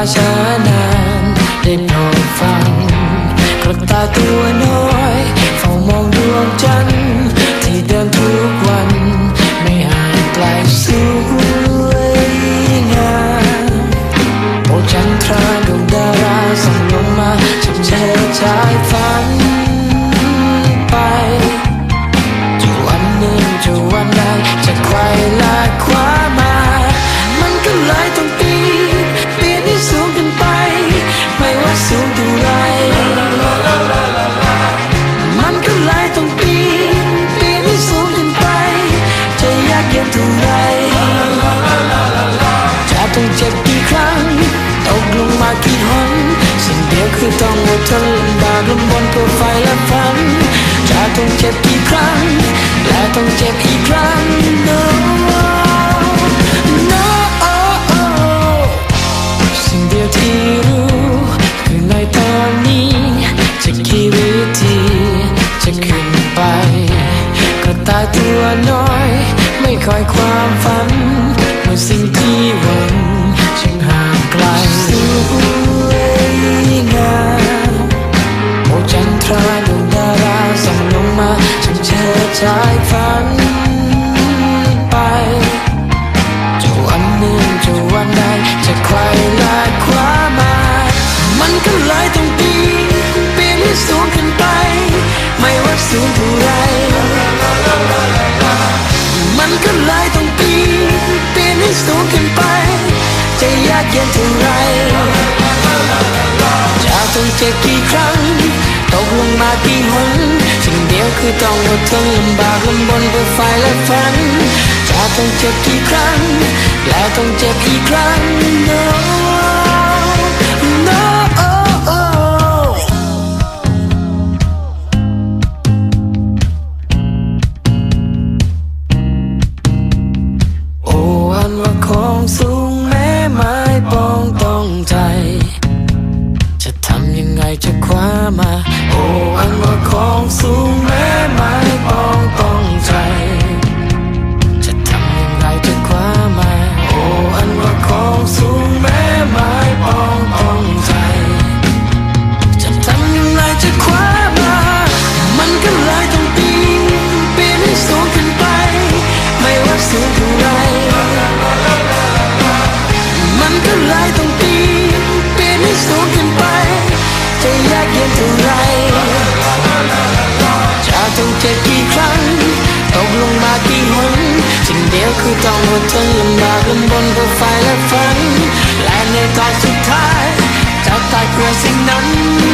าช้านานได้โปรดฟังกระตาตัวน้อยเฝ้ามองดวงจันทร์ที่เดินทุกวัน ไม่ห่างไกลสวยงามโอ้จันทราดวงดาราส่องลงมาฉันเชิดชายฝันไปจะวันหนึ่งจะวัน ต้องอดทนลำบากลำบนเพื่อไฟและฝันจะต้องเจ็บกี่ครั้ง และต้องเจ็บอีกครั้ง no no สิ่งเดียวที่รู้คือในตอนนี้จะกี่วิธีจะขึ้นไปก็ตายตัวน้อย ไม่คอยความฝัน เย็นเท่าไรจะต้องเจ็บกี่ครั้ง ตกลงมากี่หนสิ่งเดียวคือต้องอดทนลำบากลำบนเพื่อไฟและฝันจะต้องเจ็บกี่ครั้ง และต้องเจ็บอีกครั้ง no no ใจ จะทำยังไงจะคว้ามา โอ้อันว่าของสูงแม้ไม้ปองต้องใจ จะทำยังไงจะคว้ามา โอ้อันว่าของสูงแม้ไม้ปองต้องใจ จะทำยังไงจะคว้า ยากเย็นเท่าไร จะต้องเจ็บกี่ครั้ง ตกลงมากี่หนสิ่งเดียวคือต้องอดทนลำบากลำบนเพื่อไฟและฝัน และในตอนสุดท้าย จะตายเพื่อสิ่งนั้น